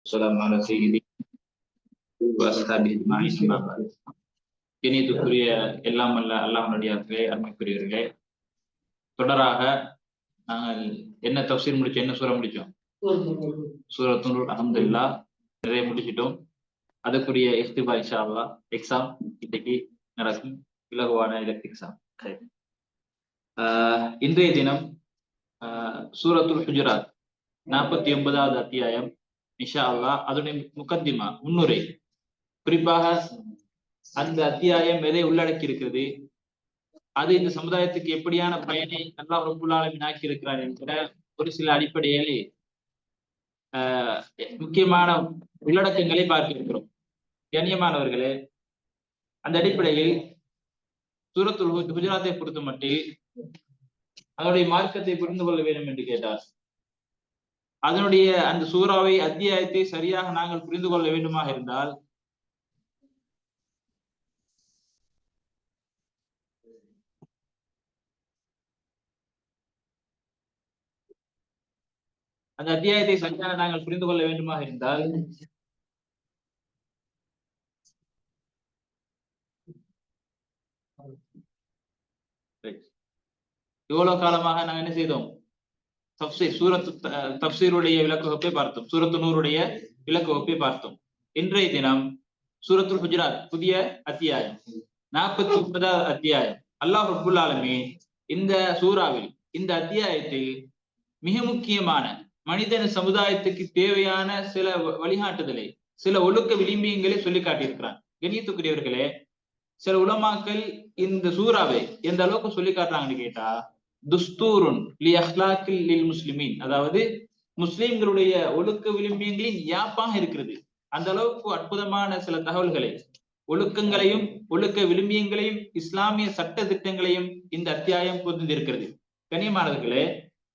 والسلام على سيدي وأصحابه أجمعين أما بعد இனியத்துக்குரிய எல்லாம் அல்ல அல்லாஹனுடையார்களே அருமைக்குரியவர்களே தொடராக நாங்கள் என்ன தப்சீர் முடிச்சோம் என்ன சூற முடிச்சோம் சூரத்துனூர் அஹமதுல்லா நிறைய முடிச்சிட்டோம் அதுக்குரிய இஃப்திபா இன்ஷா அல்லா எக்ஸாம் இன்னைக்கு நடக்கும் இலகுவான எக்ஸாம் இன்றைய தினம் சூரத்துல் ஹுஜராத் நாற்பத்தி ஒன்பதாவது அத்தியாயம் இன்ஷா அல்லா அதனுடைய முக்கத்திமா முன்னுரை. குறிப்பாக அந்த அத்தியாயம் எதை உள்ளடக்கி இருக்கிறது அது இந்த சமுதாயத்துக்கு எப்படியான பயனை நல்லா ரபுல்லாலமின் ஆக்கி இருக்கிறார் என்கிற ஒரு சில அடிப்படையில் ஆஹ் முக்கியமான உள்ளடக்கங்களை பார்த்திருக்கிறோம். கண்ணியமானவர்களே அந்த அடிப்படையில் சூரத்துல் குஜராத்தை பொறுத்த மட்டில் அதனுடைய மார்க்கத்தை புரிந்து கொள்ள வேண்டும் என்று கேட்டார். அதனுடைய அந்த சூறாவை அத்தியாயத்தை சரியாக நாங்கள் புரிந்து கொள்ள வேண்டுமாக இருந்தால் அந்த அத்தியாயத்தை சரியாக நாங்கள் புரிந்து கொள்ள வேண்டுமாக இருந்தால் இவ்வளவு காலமாக நாங்கள் என்ன செய்தோம்? தப்சீர் சூரத்து தப்சீருடைய விளக்கு வகுப்பை பார்த்தோம். சூரத்து நூருடைய விளக்கு வகுப்பை பார்த்தோம். இன்றைய தினம் சூரத்துல் குஜராத் புதிய அத்தியாயம் நாற்பத்தி ஒன்பதாவது அத்தியாயம். அல்லாஹ் ரபுல் ஆலமே இந்த சூறாவில் இந்த அத்தியாயத்தில் மிக முக்கியமான மனிதன சமுதாயத்துக்கு தேவையான சில வழிகாட்டுதலை சில ஒழுக்க விளிம்பியங்களை சொல்லி காட்டியிருக்கிறான். கணியத்துக்குரியவர்களே சில உலமாக்கள் இந்த சூறாவை எந்த அளவுக்கு சொல்லி காட்டுறாங்கன்னு கேட்டா துஸ்தூருன் லி அஹ்லாக்கில் லில் முஸ்லிமின் அதாவது முஸ்லிம்களுடைய ஒழுக்க விளிம்பியங்களின் யாப்பாக இருக்கிறது. அந்த அளவுக்கு அற்புதமான சில தகவல்களை ஒழுக்கங்களையும் ஒழுக்க விளிம்பியங்களையும் இஸ்லாமிய சட்ட திட்டங்களையும் இந்த அத்தியாயம் புரிந்திருக்கிறது. கனியமானவர்களே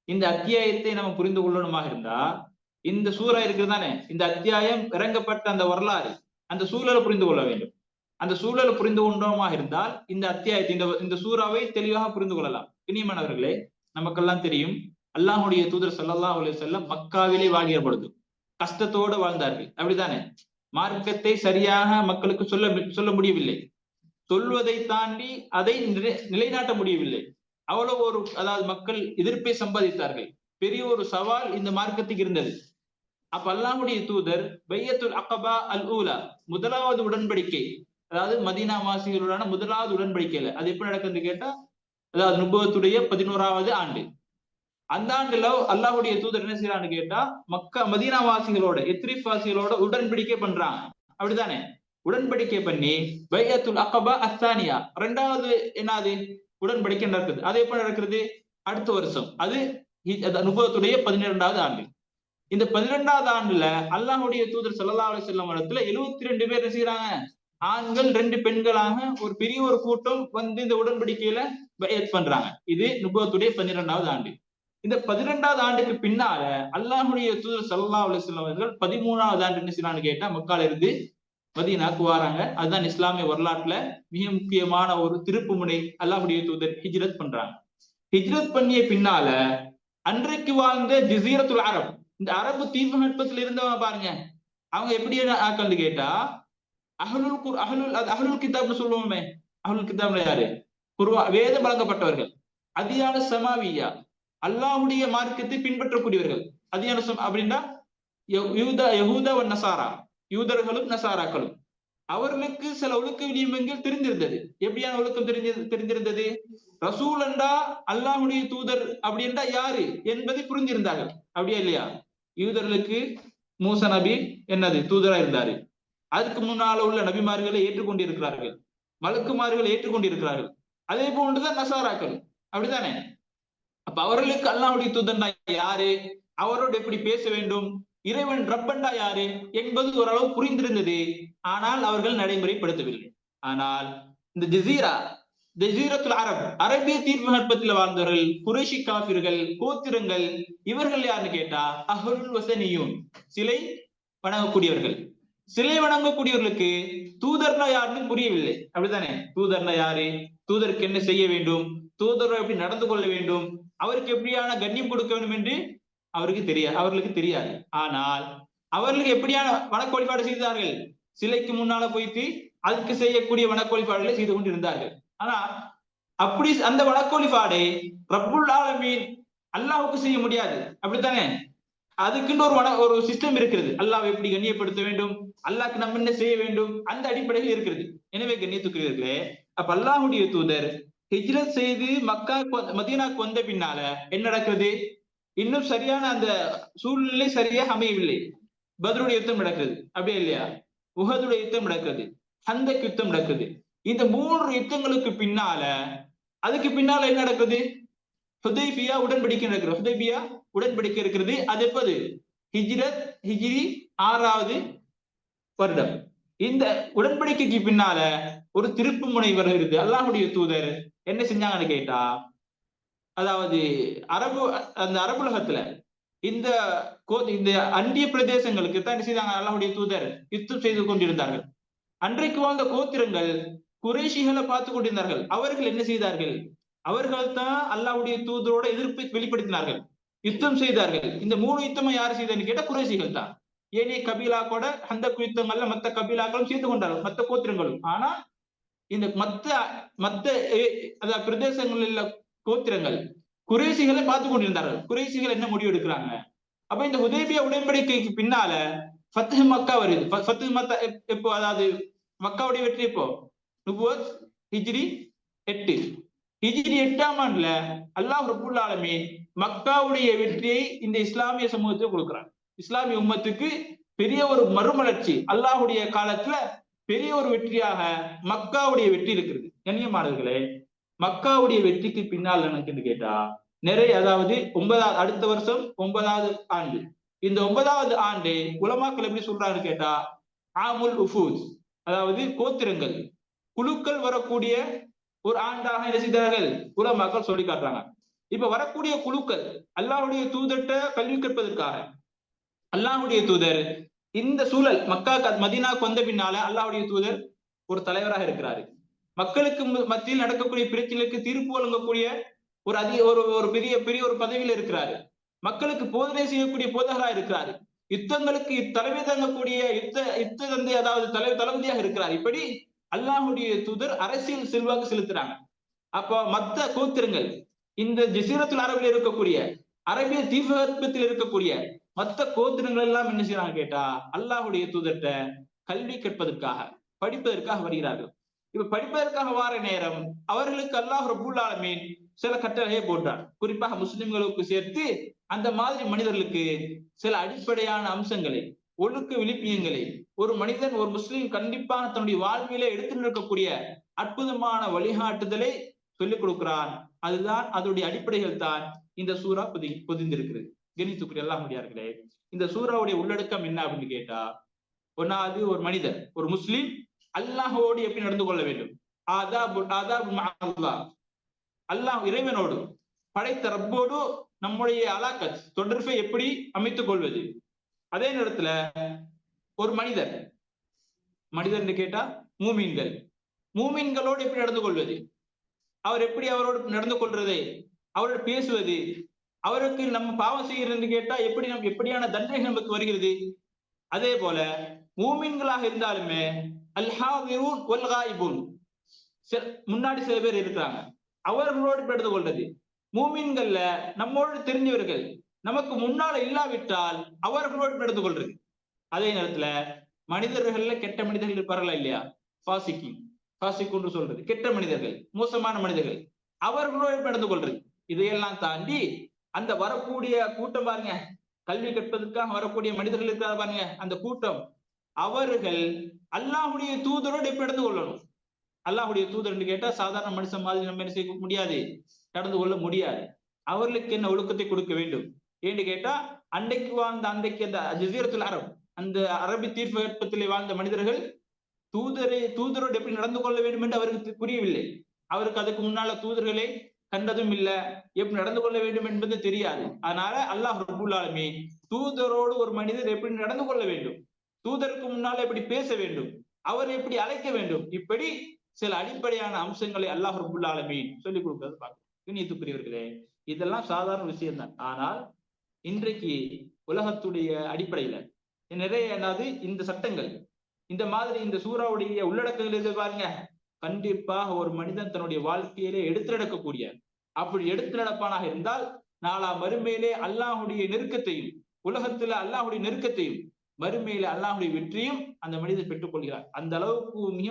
இந்த அத்தியாயத்தை நம்ம புரிந்து கொள்ளணுமாக இருந்தா இந்த சூறா இருக்குது தானே? இந்த அத்தியாயம் இறங்கப்பட்ட அந்த வரலாறு அந்த சூழலை புரிந்து கொள்ள வேண்டும். அந்த சூழலை புரிந்து கொண்டோமாக இருந்தால் இந்த அத்தியாயத்தை இந்த இந்த சூறாவை தெளிவாக புரிந்து கொள்ளலாம். இனியமானவர்களே நமக்கெல்லாம் தெரியும் அல்லாஹுடைய தூதர் சொல்லல்லா அலி சொல்ல மக்காவிலே வாழ்கிற பொழுது கஷ்டத்தோடு வாழ்ந்தார்கள். அப்படித்தானே? மார்க்கத்தை சரியாக மக்களுக்கு சொல்ல சொல்ல முடியவில்லை. சொல்வதை தாண்டி அதை நிலைநாட்ட முடியவில்லை. அவ்வளவு ஒரு அதாவது மக்கள் எதிர்ப்பை சம்பாதித்தார்கள். பெரிய ஒரு சவால் இந்த மார்க்கத்துக்கு இருந்தது. அப்ப அல்லாஹுடைய தூதர் பையத்துல் அகபா அல் ஊலா முதலாவது உடன்படிக்கை அதாவது மதீனா வாசிகளுடனான முதலாவது உடன்படிக்கையில அது எப்படி நடக்குதுன்னு கேட்டா அதாவது நுபவத்துடைய பதினோராவது ஆண்டு. அந்த ஆண்டுல அல்லாஹுடைய தூதர் என்ன செய்யறான்னு கேட்டா மக்கா மதீனா வாசிகளோட எத்ரிப் வாசிகளோட உடன்படிக்கை பண்றாங்க. அப்படித்தானே? உடன்படிக்கை பண்ணி பையத்துல் அகபா அஸ்தானியா ரெண்டாவது என்னது? உடன்படிக்கை நடக்குது? அது எப்ப நடக்கிறது? அடுத்த வருஷம். அது அனுபவத்துடைய பதினிரெண்டாவது ஆண்டு. இந்த பதினெண்டாவது ஆண்டுல அல்லாஹுடைய தூதர் சல்லா அலி செல்லம் இடத்துல எழுபத்தி ரெண்டு பேர் செய்யறாங்க ஆண்கள் ரெண்டு பெண்களாக ஒரு பெரிய ஒரு கூட்டம் வந்து இந்த உடன்படிக்கையில பண்றாங்க. இது நுபவத்துடைய பன்னிரெண்டாவது ஆண்டு. இந்த பதினெண்டாவது ஆண்டுக்கு பின்னால அல்லாஹுடைய தூதர் சல்லா அலிஸ்லாம் அவர்கள் பதிமூணாவது ஆண்டு என்ன கேட்டா மக்கால இருந்து மதீனாக்கு வராங்க. அதுதான் இஸ்லாமிய வரலாற்றுல மிக முக்கியமான ஒரு திருப்பு முனை அல்லாஹுடைய தூதர் ஹிஜ்ரத் பண்றாங்க. ஹிஜ்ரத் பண்ணிய பின்னால அன்றைக்கு வாழ்ந்த ஜிசீரத்துல் அரப். இந்த அரபு தீப இருந்தவங்க பாருங்க. அவங்க எப்படி ஆக்கல்னு கேட்டா அகலுல் குர் அகலுல் அது அகலுல் கிதாப்னு சொல்லுவோமே. அகலுல் கிதாப்ல யாரு? குர்வா வேதம் வழங்கப்பட்டவர்கள். அதியான சமாவியா. அல்லாஹுடைய மார்க்கத்தை பின்பற்றக்கூடியவர்கள். அதியான அப்படின்னா யூதா யஹூதா நசாரா. யூதர்களும் நசாராக்களும். அவர்களுக்கு சில ஒழுக்க விநியமங்கள் தெரிந்திருந்தது. எப்படியான ஒழுக்கம் தெரிஞ்ச தெரிந்திருந்தது? ரசூல் என்றா அல்லாஹுடைய தூதர் அப்படி என்றா யாரு என்பதை புரிந்திருந்தார்கள். அப்படியா இல்லையா? யூதர்களுக்கு மூச நபி என்னது? தூதரா இருந்தாரு. அதுக்கு முன்னால உள்ள நபிமார்களை ஏற்றுக்கொண்டிருக்கிறார்கள். மலக்குமார்களை ஏற்றுக்கொண்டிருக்கிறார்கள். அதே போன்றுதான் நசாராக்கள். அப்படித்தானே? அப்ப அவர்களுக்கு அல்லாவுடைய தூதண்டா யாரு? அவரோடு எப்படி பேச வேண்டும்? இறைவன் ரப்பண்டா யாரு? என்பது ஓரளவு புரிந்திருந்தது. ஆனால் அவர்கள் நடைமுறைப்படுத்தவில்லை. ஆனால் இந்த ஜசீரா ஜசீரத்துல் அரப் அரபிய தீர்ப்பு நட்பத்தில் வாழ்ந்தவர்கள் குரேஷி காபிர்கள் கோத்திரங்கள் இவர்கள் யாருன்னு கேட்டா அஹுல் வசனியும் சிலை வணங்கக்கூடியவர்கள். சிலை வணங்கக்கூடியவர்களுக்கு தூதர்னா யாருன்னு புரியவில்லை. அப்படித்தானே? தூதர்னா யாரு? தூதருக்கு என்ன செய்ய வேண்டும்? தூதர் எப்படி நடந்து கொள்ள வேண்டும்? அவருக்கு எப்படியான கண்ணியம் கொடுக்க வேண்டும் என்று அவருக்கு தெரியாது அவர்களுக்கு தெரியாது. ஆனால் அவர்களுக்கு எப்படியான வணக்க வழிபாடு செய்தார்கள்? சிலைக்கு முன்னால போயிட்டு அதுக்கு செய்யக்கூடிய வணக்க வழிபாடுகளை செய்து கொண்டிருந்தார்கள். ஆனா அப்படி அந்த வணக்க வழிபாடை ரப்புல் ஆலமீன் அல்லாஹுக்கு செய்ய முடியாது. அப்படித்தானே? அதுக்குன்னு ஒரு வன ஒரு சிஸ்டம் இருக்கிறது அல்லாஹ் எப்படி கண்ணியப்படுத்த வேண்டும்? அல்லாக்கு நம்ம என்ன செய்ய வேண்டும்? அந்த அடிப்படையில் இருக்கிறது எனவே கண்ணியத்துக்குரியவர்களே அப்ப அல்லாஹுடைய தூதர் ஹிஜ்ரத் செய்து மக்கா மதீனாக்கு வந்த பின்னால என்ன நடக்குது இன்னும் சரியான அந்த சூழ்நிலை சரியாக அமையவில்லை. பத்ருடைய யுத்தம் நடக்குது. அப்படியே இல்லையா? உகதுடைய யுத்தம் நடக்குது. ஹந்தக் யுத்தம் நடக்குது. இந்த மூன்று யுத்தங்களுக்கு பின்னால அதுக்கு பின்னால என்ன நடக்குது? ஹுதைபியா உடன்படிக்கை நடக்கிறது ஹுதைபியா? உடன்படிக்கை இருக்கிறது. அது எப்போது? ஹிஜ்ரத் ஹிஜ்ரி ஆறாவது வருடம். இந்த உடன்படிக்கைக்கு பின்னால ஒரு திருப்பு முனை வருகிறது. அல்லாஹுடைய தூதர் என்ன செஞ்சாங்கன்னு கேட்டா அதாவது அரபு அந்த அரபுலகத்துல இந்த இந்த அண்டிய பிரதேசங்களுக்கு தான் என்ன செய்தாங்க? அல்லாஹுடைய தூதர் யுத்தம் செய்து கொண்டிருந்தார்கள். அன்றைக்கு வாழ்ந்த கோத்திரங்கள் குறைஷிகளை பார்த்து கொண்டிருந்தார்கள். அவர்கள் என்ன செய்தார்கள்? அவர்கள் தான் அல்லாஹுடைய தூதரோட எதிர்ப்பை வெளிப்படுத்தினார்கள். யுத்தம் செய்தார்கள். இந்த மூணு யுத்தமும் யார் செய்தான்னு கேட்டா குறைசிகள் தான். ஏனைய கபிலா கூட அந்த யுத்தங்கள்ல மத்த கபிலாக்களும் சேர்ந்து கொண்டார்கள் மத்த கோத்திரங்களும். ஆனா இந்த மத்த மத்த அதாவது பிரதேசங்களில் உள்ள கோத்திரங்கள் குறைசிகளை பார்த்து கொண்டிருந்தார்கள். குறைசிகள் என்ன முடிவு எடுக்கிறாங்க? அப்ப இந்த உதவிய உடன்படிக்கைக்கு பின்னால ஃபத்து மக்கா வருது. ஃபத்து மக்கா எப்போ அதாவது மக்காவுடைய வெற்றி எப்போ? நுபுவத் ஹிஜ்ரி எட்டு. ஹிஜ்ரி எட்டாம் ஆண்டுல அல்லாஹ் ரபுல் மக்காவுடைய வெற்றியை இந்த இஸ்லாமிய சமூகத்துக்கு கொடுக்குறாங்க. இஸ்லாமிய உம்மத்துக்கு பெரிய ஒரு மறுமலர்ச்சி அல்லாஹுடைய காலத்துல பெரிய ஒரு வெற்றியாக மக்காவுடைய வெற்றி இருக்கிறது. கண்ணியமானவர்களே மக்காவுடைய வெற்றிக்கு பின்னால் எனக்கு கேட்டா நிறைய அதாவது ஒன்பதாவது அடுத்த வருஷம் ஒன்பதாவது ஆண்டு. இந்த ஒன்பதாவது ஆண்டு உலமாக்கள் எப்படி சொல்றாரு கேட்டா ஆமுல் உஃபூஸ் அதாவது கோத்திரங்கள். குழுக்கள் வரக்கூடிய ஒரு ஆண்டாக என்ன செய்தார்கள்? உலமாக்கள் சொல்லி காட்டுறாங்க. இப்ப வரக்கூடிய குழுக்கள் அல்லாஹுடைய தூதர்கிட்ட கல்வி கற்பதற்காக. அல்லாஹுடைய தூதர் இந்த சூழல் மக்கா மதினாக்கு வந்த பின்னால அல்லாஹுடைய தூதர் ஒரு தலைவராக இருக்கிறாரு. மக்களுக்கு மத்தியில் நடக்கக்கூடிய பிரச்சனைக்கு தீர்ப்பு வழங்கக்கூடிய ஒரு அதிக ஒரு ஒரு பெரிய பெரிய ஒரு பதவியில இருக்கிறாரு. மக்களுக்கு போதனை செய்யக்கூடிய போதகரா இருக்கிறாரு. யுத்தங்களுக்கு தலைமை தங்கக்கூடிய யுத்த யுத்த தந்தை அதாவது தலை தளபதியாக இருக்கிறார். இப்படி அல்லாஹுடைய தூதர் அரசியல் செல்வாக்கு செலுத்துறாங்க. அப்போ மத்த கோத்திரங்கள் இந்த ஜசீரத்துல் அரபில் இருக்கக்கூடிய அரபிய தீபகற்பத்தில் இருக்கக்கூடிய மத்த கோத்திரங்கள் எல்லாம் என்ன செய்யறாங்க கேட்டா அல்லாஹுடைய தூதர்கிட்ட கல்வி கற்பதற்காக படிப்பதற்காக வருகிறார்கள். இப்ப படிப்பதற்காக வார நேரம் அவர்களுக்கு அல்லாஹ் ரபுல் ஆலமீன் சில கட்டளையை போட்டார் குறிப்பாக முஸ்லிம்களுக்கு சேர்த்து அந்த மாதிரி மனிதர்களுக்கு சில அடிப்படையான அம்சங்களை ஒழுக்க விழிப்பியங்களை ஒரு மனிதன் ஒரு முஸ்லீம் கண்டிப்பாக தன்னுடைய வாழ்விலே எடுத்து நிற்கக்கூடிய அற்புதமான வழிகாட்டுதலை சொல்லிக் கொடுக்கிறான். அதுதான் அதனுடைய அடிப்படைகள் தான் இந்த சூறா புதி புதிந்திருக்கிறது. கணித்துக்குரிய எல்லாம் முடியார்களே இந்த சூறாவுடைய உள்ளடக்கம் என்ன அப்படின்னு கேட்டா ஒன்னாவது ஒரு மனிதர் ஒரு முஸ்லீம் அல்லாஹோடு எப்படி நடந்து கொள்ள வேண்டும்? ஆதாபு ஆதாபு அல்லாஹ் அல்லாஹ் இறைவனோடு படைத்த ரப்போடு நம்முடைய அலாக்கத் தொடர்பை எப்படி அமைத்துக் கொள்வது? அதே நேரத்துல ஒரு மனிதர் மனிதர் கேட்டா மூமீன்கள். மூமீன்களோடு எப்படி நடந்து கொள்வது? அவர் எப்படி அவரோடு நடந்து கொள்றது? அவரோடு பேசுவது? அவருக்கு நம்ம பாவம் செய்கிறது கேட்டா எப்படி நம் எப்படியான தண்டனை நமக்கு வருகிறது? அதே போல மூமின்களாக இருந்தாலுமே அல்ஹாவிரூன் ஒல் முன்னாடி சில பேர் இருக்கிறாங்க. அவர்களோடு நடந்து கொள்றது மூமின்கள்ல நம்மோடு தெரிஞ்சவர்கள். நமக்கு முன்னால இல்லாவிட்டால் அவர்களோடு நடந்து கொள்றது அதே நேரத்துல மனிதர்கள்ல கெட்ட மனிதர்கள் இருப்பார்களா இல்லையா? பாசிக்கிங் பாசிக்குன்னு சொல்றது. கெட்ட மனிதர்கள் மோசமான மனிதர்கள். அவர்களோடு நடந்து கொள்றது. இதையெல்லாம் தாண்டி அந்த வரக்கூடிய கூட்டம் பாருங்க. கல்வி கற்பதற்காக வரக்கூடிய மனிதர்கள் இருக்கிறார் பாருங்க. அந்த கூட்டம். அவர்கள் அல்லாஹுடைய தூதரோடு எப்படி நடந்து கொள்ளணும். அல்லாஹுடைய தூதர்னு கேட்டா சாதாரண மனுஷன் மாதிரி நம்ம என்ன செய்ய முடியாது. நடந்து கொள்ள முடியாது. அவர்களுக்கு என்ன ஒழுக்கத்தை கொடுக்க வேண்டும்? ஏன்னு கேட்டா அன்னைக்கு வாழ்ந்த அன்றைக்கு அந்த ஜசீரத்துல் அரப் அந்த அரபி தீர்ப்பத்திலே வாழ்ந்த மனிதர்கள் தூதரை தூதரோடு எப்படி நடந்து கொள்ள வேண்டும் என்று அவருக்கு புரியவில்லை. அவருக்கு அதுக்கு முன்னால தூதர்களை கண்டதும் இல்ல. எப்படி நடந்து கொள்ள வேண்டும் என்பது தெரியாது. அதனால அல்லாஹ் ரபுல்லாலுமே தூதரோடு ஒரு மனிதர் எப்படி நடந்து கொள்ள வேண்டும்? தூதருக்கு முன்னால எப்படி பேச வேண்டும்? அவர் எப்படி அழைக்க வேண்டும்? இப்படி சில அடிப்படையான அம்சங்களை அல்லாஹ் ரபுல்லாலுமே சொல்லிக் கொடுக்கிறது பார்க்கணும் கண்ணியத்துக்குரியவர்களே இதெல்லாம் சாதாரண விஷயம்தான். ஆனால் இன்றைக்கு உலகத்துடைய அடிப்படையில நிறைய என்னது இந்த சட்டங்கள் இந்த மாதிரி இந்த சூறாவுடைய உள்ளடக்கங்கள் இருக்கு பாருங்க? கண்டிப்பாக ஒரு மனிதன் தன்னுடைய வாழ்க்கையிலே எடுத்து நடக்கக்கூடிய அப்படி எடுத்து நடப்பானாக இருந்தால் நாளா மறுமையிலே அல்லாஹுடைய நெருக்கத்தையும் உலகத்துல அல்லாஹுடைய நெருக்கத்தையும் மறுமையில அல்லாஹுடைய வெற்றியும் அந்த மனிதர் பெற்றுக்கொள்கிறார் அந்த அளவுக்கு மிக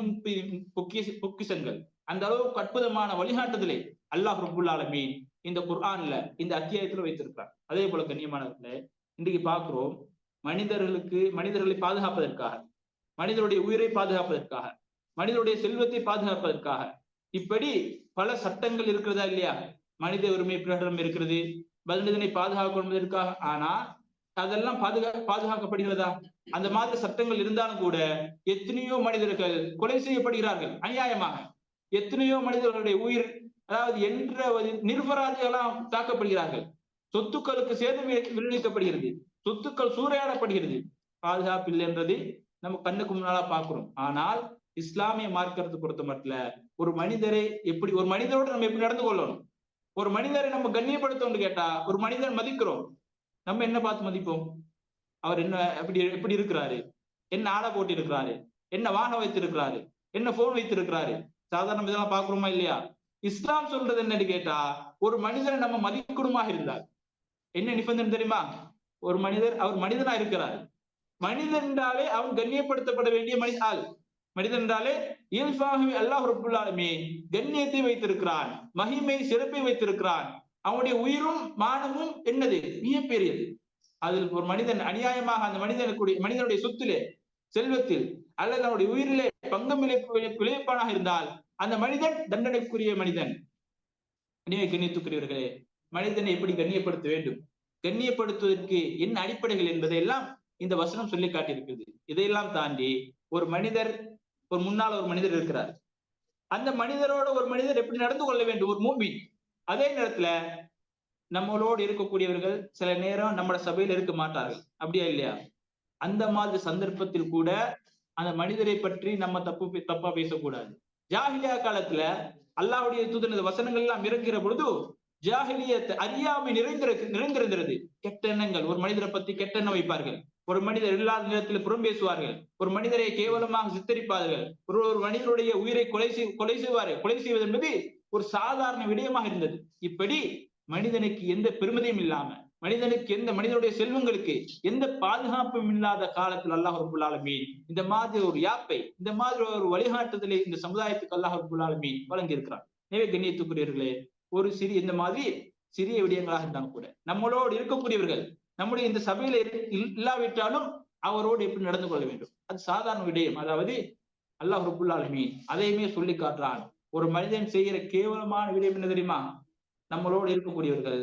பொக்கிசங்கள் பொக்கிஷங்கள். அந்த அளவுக்கு அற்புதமான வழிகாட்டுதலை அல்லாஹ் ரபுல் ஆலமீன் இந்த குர்ஆன்ல இந்த அத்தியாயத்துல வைத்திருக்கிறார். அதே போல கண்ணியமானவர்களே இன்றைக்கு பார்க்கிறோம் மனிதர்களுக்கு மனிதர்களை பாதுகாப்பதற்காக மனிதருடைய உயிரை பாதுகாப்பதற்காக மனிதனுடைய செல்வத்தை பாதுகாப்பதற்காக. இப்படி பல சட்டங்கள் இருக்கிறதா இல்லையா? மனித உரிமை பிரகடனம் இருக்கிறது மனிதனை பாதுகாப்பதற்காக ஆனா அதெல்லாம் பாதுகா பாதுகாக்கப்படுகிறதா? அந்த மாதிரி சட்டங்கள் இருந்தாலும் கூட எத்தனையோ மனிதர்கள் கொலை செய்யப்படுகிறார்கள் அநியாயமாக. எத்தனையோ மனிதர்களுடைய உயிர் அதாவது என்ற நிர்பராதிகளாம் தாக்கப்படுகிறார்கள். சொத்துக்களுக்கு சேதம் விளைவிக்கப்படுகிறது சொத்துக்கள் சூறையாடப்படுகிறது. பாதுகாப்பு இல்லை என்றது நம்ம கண்ணுக்கு முன்னாலா பாக்குறோம். ஆனால் இஸ்லாமிய மார்க்கத்தை பொறுத்த மட்டும் ஒரு மனிதரை எப்படி ஒரு மனிதரோட நம்ம எப்படி நடந்து கொள்ளணும்? ஒரு மனிதரை நம்ம கண்ணியப்படுத்தோம்னு கேட்டா ஒரு மனிதன் மதிக்கிறோம். நம்ம என்ன பார்த்து மதிப்போம்? அவர் என்ன எப்படி எப்படி இருக்கிறாரு? என்ன ஆடை போட்டு இருக்கிறாரு என்ன வாகனம் வைத்திருக்கிறாரு? என்ன போன் வைத்திருக்கிறாரு? சாதாரண இதெல்லாம் பாக்குறோமா இல்லையா? இஸ்லாம் சொல்றது என்னன்னு கேட்டா ஒரு மனிதரை நம்ம மதிக்கணுமா இருந்தார் என்ன நிபந்தனை தெரியுமா? ஒரு மனிதர் அவர் மனிதனா இருக்கிறார். மனிதன் என்றாலே அவன் கண்ணியப்படுத்தப்பட வேண்டிய மனித ஆள். மனிதன் என்றாலே இயல்பாகவே அல்லாஹ் ரபுல்லாலுமே கண்ணியத்தை வைத்திருக்கிறான் மகிமை சிறப்பை வைத்திருக்கிறான். அவனுடைய உயிரும் மானமும் என்னது? மிகப்பெரியது. அதில் ஒரு மனிதன் அநியாயமாக அந்த மனிதனுக்குடைய மனிதனுடைய சொத்திலே செல்வத்தில் அல்லது அவனுடைய உயிரிலே பங்கம் விளைவிப்பானாக இருந்தால் அந்த மனிதன் தண்டனைக்குரிய மனிதன். கண்ணிய கண்ணியத்துக்குரியவர்களே மனிதனை எப்படி கண்ணியப்படுத்த வேண்டும்? கண்ணியப்படுத்துவதற்கு என்ன அடிப்படைகள் என்பதை எல்லாம் இந்த வசனம் சொல்லி காட்டியிருக்கிறது. இதையெல்லாம் தாண்டி ஒரு மனிதர் ஒரு முன்னால் ஒரு மனிதர் இருக்கிறார். அந்த மனிதரோட ஒரு மனிதர் எப்படி நடந்து கொள்ள வேண்டும்? ஒரு மூமி அதே நேரத்துல நம்மளோடு இருக்கக்கூடியவர்கள் சில நேரம் நம்மளோட சபையில இருக்க மாட்டார்கள். அப்படியா இல்லையா? அந்த மாதிரி சந்தர்ப்பத்தில் கூட அந்த மனிதரை பற்றி நம்ம தப்பு தப்பா பேசக்கூடாது. ஜாகிலியா காலத்துல அல்லாவுடைய தூதனது வசனங்கள் எல்லாம் இறங்குகிற பொழுது ஜாகிலியத்தை அறியாமை நிறைந்திரு நிறைந்திருந்தது. கெட்ட எண்ணங்கள். ஒரு மனிதரை பத்தி கெட்ட எண்ணம் வைப்பார்கள். ஒரு மனிதர் இல்லாத நேரத்தில் புறம் பேசுவார்கள் ஒரு மனிதரை கேவலமாக சித்தரிப்பார்கள். ஒரு ஒரு மனிதனுடைய உயிரை கொலை செய் கொலை செய்வார்கள். கொலை செய்வது என்பது ஒரு சாதாரண விடயமாக இருந்தது. இப்படி மனிதனுக்கு எந்த பெருமதியும் இல்லாம மனிதனுக்கு எந்த மனிதனுடைய செல்வங்களுக்கு எந்த பாதுகாப்பும் இல்லாத காலத்தில் அல்லாஹ் ரபுல்லாலுமீன் இந்த மாதிரி ஒரு யாப்பை இந்த மாதிரி ஒரு வழிகாட்டுதலை இந்த சமுதாயத்துக்கு அல்லாஹ் ரபுல்லாலுமீன் வழங்கி இருக்கிறார் எனவே கண்ணியத்துக்குரியவர்களே ஒரு சிறிய இந்த மாதிரி சிறிய விடயங்களாக இருந்தாங்க கூட நம்மளோடு இருக்கக்கூடியவர்கள் நம்முடைய இந்த சபையில இல்லாவிட்டாலும் அவரோடு எப்படி நடந்து கொள்ள வேண்டும்? அது சாதாரண விடயம். அதாவது அல்லாஹ் ரபுல்லாலுமே அதையுமே சொல்லி காட்டுறான். ஒரு மனிதன் செய்கிற கேவலமான விடயம் என்ன தெரியுமா? நம்மளோடு இருக்கக்கூடியவர்கள்.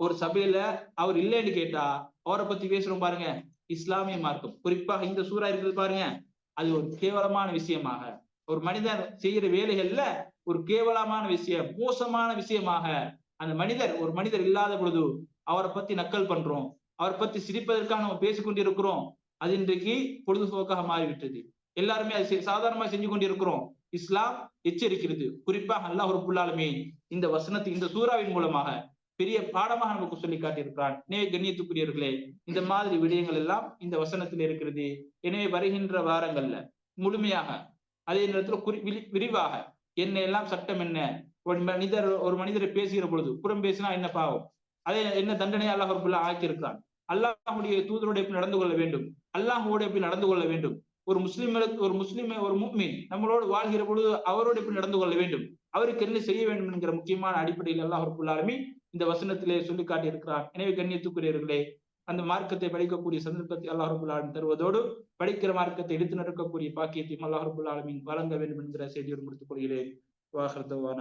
ஒரு சபையில அவர் இல்லைன்னு கேட்டா அவரை பத்தி பேசுறோம் பாருங்க. இஸ்லாமிய மார்க்கம். குறிப்பாக இந்த சூறா இருக்கிறது பாருங்க. அது ஒரு கேவலமான விஷயமாக. ஒரு மனிதர் செய்யற வேலைகள்ல ஒரு கேவலமான விஷயம் மோசமான விஷயமாக அந்த மனிதர் ஒரு மனிதர் இல்லாத பொழுது அவரை பத்தி நக்கல் பண்றோம். அவரை பத்தி சிரிப்பதற்காக நம்ம பேசிக்கொண்டிருக்கிறோம் அது இன்றைக்கு பொழுதுபோக்காக மாறிவிட்டது. எல்லாருமே அது சாதாரணமா செஞ்சு கொண்டிருக்கிறோம். இஸ்லாம் எச்சரிக்கிறது. குறிப்பாக அல்லாஹ் ரபுல்லாலுமே இந்த வசனத்தை இந்த சூறாவின் மூலமாக பெரிய பாடமாக நமக்கு சொல்லி காட்டியிருக்கிறான். எனவே கண்ணியத்துக்குரியவர்களே இந்த மாதிரி விடயங்கள் எல்லாம் இந்த வசனத்தில் இருக்கிறது. எனவே வருகின்ற வாரங்கள்ல முழுமையாக அதே நேரத்தில் குறி விரிவாக என்ன எல்லாம் சட்டம் என்ன? ஒரு மனிதர் ஒரு மனிதரை பேசுகிற பொழுது புறம் பேசினா என்ன பாவம்? அதே என்ன தண்டனை அல்லாஹ் ரபுல்லா ஆக்கியிருக்கிறான்? அல்லாஹுடைய தூதரோட எப்படி நடந்து கொள்ள வேண்டும்? அல்லாஹோட எப்படி நடந்து கொள்ள வேண்டும்? ஒரு முஸ்லிம்களுக்கு ஒரு முஸ்லிம் ஒரு முக்மீன் நம்மளோடு வாழ்கிற பொழுது அவரோடு எப்படி நடந்து கொள்ள வேண்டும்? அவருக்கு என்ன செய்ய வேண்டும் என்கிற முக்கியமான அடிப்படையில் அல்லாஹ் ரபுல்லாலுமே இந்த வசனத்திலே சொல்லி காட்டியிருக்கிறார். எனவே கண்ணியத்துக்குரியவர்களே அந்த மார்க்கத்தை படிக்கக்கூடிய சந்தர்ப்பத்தை அல்லாஹ் ரபுல்லாலும் தருவதோடு படிக்கிற மார்க்கத்தை எடுத்து நடக்கக்கூடிய பாக்கியத்தையும் அல்லாஹ் ரபுல்லாலுமின் வழங்க வேண்டும் என்கிற செய்தியோடு முடித்துக் கொள்கிறேன். வாகர்தவான